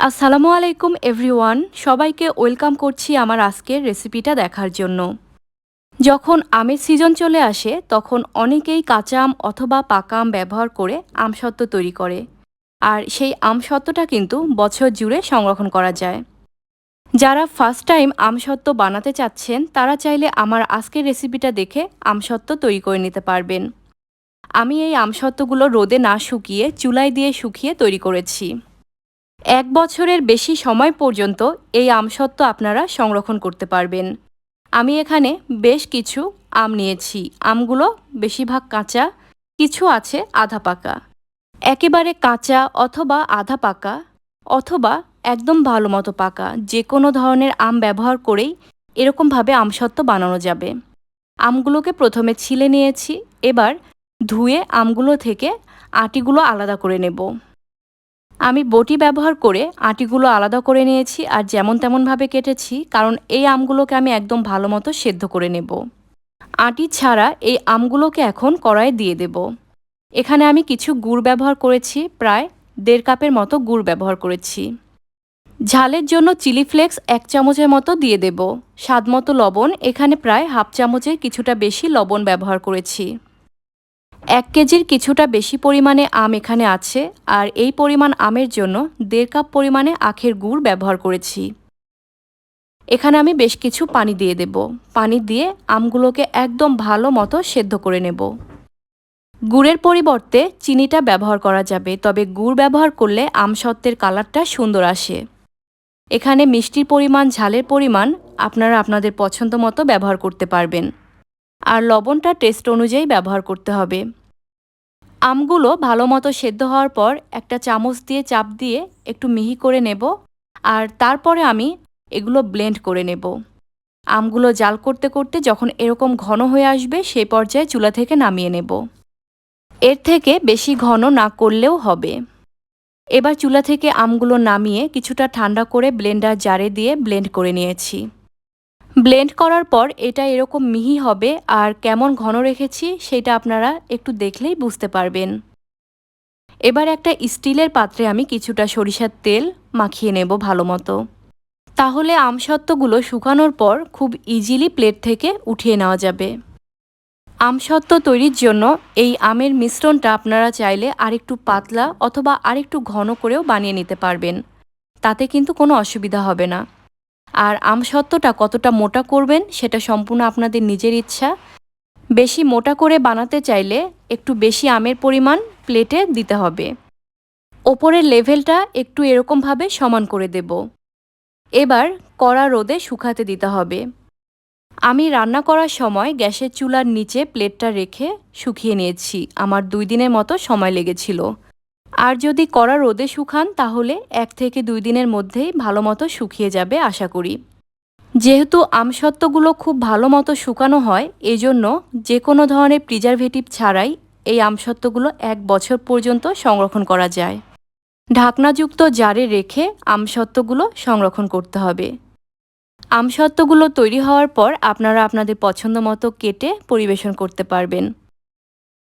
আসসালামু আলাইকুম, এভরিওয়ান। সবাইকে ওয়েলকাম করছি আমার আজকের রেসিপিটা দেখার জন্য। যখন আমের সিজন চলে আসে, তখন অনেকেই কাঁচা আম অথবা পাকা আম ব্যবহার করে আমসত্ত্ব তৈরি করে। আর সেই আমসত্ত্বটা কিন্তু বছর জুড়ে সংরক্ষণ করা যায়। যারা ফার্স্ট টাইম আমসত্ত্ব বানাতে চাচ্ছেন, তারা চাইলে আমার আজকের রেসিপিটা দেখে আমসত্ত্ব তৈরি করে নিতে পারবেন। আমি এই আমসত্ত্বগুলো রোদে না শুকিয়ে চুলায় দিয়ে শুকিয়ে তৈরি করেছি। এক বছরের বেশি সময় পর্যন্ত এই আমসত্ত্ব আপনারা সংরক্ষণ করতে পারবেন। আমি এখানে বেশ কিছু আম নিয়েছি। আমগুলো বেশিরভাগ কাঁচা, কিছু আছে আধা পাকা। একেবারে কাঁচা অথবা আধা পাকা অথবা একদম ভালো মতো পাকা যে কোনো ধরনের আম ব্যবহার করেই এরকমভাবে আমসত্ত্ব বানানো যাবে। আমগুলোকে প্রথমে ছিলে নিয়েছি, এবার ধুয়ে আমগুলো থেকে আটিগুলো আলাদা করে নেব। আমি বটি ব্যবহার করে আটিগুলো আলাদা করে নিয়েছি আর যেমন তেমনভাবে কেটেছি, কারণ এই আমগুলোকে আমি একদম ভালো মতো সেদ্ধ করে নেব। আটি ছাড়া এই আমগুলোকে এখন কড়াইয়ে দিয়ে দেব। এখানে আমি কিছু গুড় ব্যবহার করেছি, প্রায় দেড় কাপের মতো গুড় ব্যবহার করেছি। ঝালের জন্য চিলি ফ্লেক্স এক চামচের মতো দিয়ে দেব। স্বাদ মতো লবণ, এখানে প্রায় হাফ চামচের কিছুটা বেশি লবণ ব্যবহার করেছি। এক কেজির কিছুটা বেশি পরিমাণে আম এখানে আছে, আর এই পরিমাণ আমের জন্য দেড় কাপ পরিমাণে আখের গুড় ব্যবহার করেছি। এখানে আমি বেশ কিছু পানি দিয়ে দেব। পানি দিয়ে আমগুলোকে একদম ভালো মতো সেদ্ধ করে নেব। গুড়ের পরিবর্তে চিনিটা ব্যবহার করা যাবে, তবে গুড় ব্যবহার করলে আমসত্ত্বের কালারটা সুন্দর আসে। এখানে মিষ্টির পরিমাণ, ঝালের পরিমাণ আপনারা আপনাদের পছন্দ মতো ব্যবহার করতে পারবেন। আর লবণটা টেস্ট অনুযায়ী ব্যবহার করতে হবে। আমগুলো ভালো মতো সেদ্ধ হওয়ার পর একটা চামচ দিয়ে চাপ দিয়ে একটু মিহি করে নেব আর তারপরে আমি এগুলো ব্লেন্ড করে নেব। আমগুলো জাল করতে করতে যখন এরকম ঘন হয়ে আসবে সেই পর্যায়ে চুলা থেকে নামিয়ে নেব। এর থেকে বেশি ঘন না করলেও হবে। এবার চুলা থেকে আমগুলো নামিয়ে কিছুটা ঠান্ডা করে ব্লেন্ডার জারে দিয়ে ব্লেন্ড করে নিয়েছি। ব্লেন্ড করার পর এটা এরকম মিহি হবে আর কেমন ঘন রেখেছি সেটা আপনারা একটু দেখলেই বুঝতে পারবেন। এবার একটা স্টিলের পাত্রে আমি কিছুটা সরিষার তেল মাখিয়ে নেব ভালো মতো। তাহলে আমসত্ত্বগুলো শুকানোর পর খুব ইজিলি প্লেট থেকে উঠিয়ে নেওয়া যাবে। আমসত্ত্ব তৈরির জন্য এই আমের মিশ্রণটা আপনারা চাইলে আরেকটু পাতলা অথবা আরেকটু ঘন করেও বানিয়ে নিতে পারবেন। তাতে কিন্তু কোনো অসুবিধা হবে না। আর আমসত্ত্বটা কতটা মোটা করবেন সেটা সম্পূর্ণ আপনাদের নিজের ইচ্ছা। বেশি মোটা করে বানাতে চাইলে একটু বেশি আমের পরিমাণ প্লেটে দিতে হবে। ওপরের লেভেলটা একটু এরকমভাবে সমান করে দেব। এবার কড়া রোদে শুকাতে দিতে হবে। আমি রান্না করার সময় গ্যাসের চুলার নিচে প্লেটটা রেখে শুকিয়ে নিয়েছি। আমার দুই দিনের মতো সময় লেগেছিল। আর যদি কড়া রোদে শুকান, তাহলে এক থেকে দুই দিনের মধ্যেই ভালো মতো শুকিয়ে যাবে আশা করি। যেহেতু আমসত্ত্বগুলো খুব ভালো মতো শুকানো হয়, এজন্য যে কোনো ধরনের প্রিজারভেটিভ ছাড়াই এই আমসত্ত্বগুলো এক বছর পর্যন্ত সংরক্ষণ করা যায়। ঢাকনাযুক্ত জারে রেখে আমসত্ত্বগুলো সংরক্ষণ করতে হবে। আমসত্ত্বগুলো তৈরি হওয়ার পর আপনারা আপনাদের পছন্দ মতো কেটে পরিবেশন করতে পারবেন।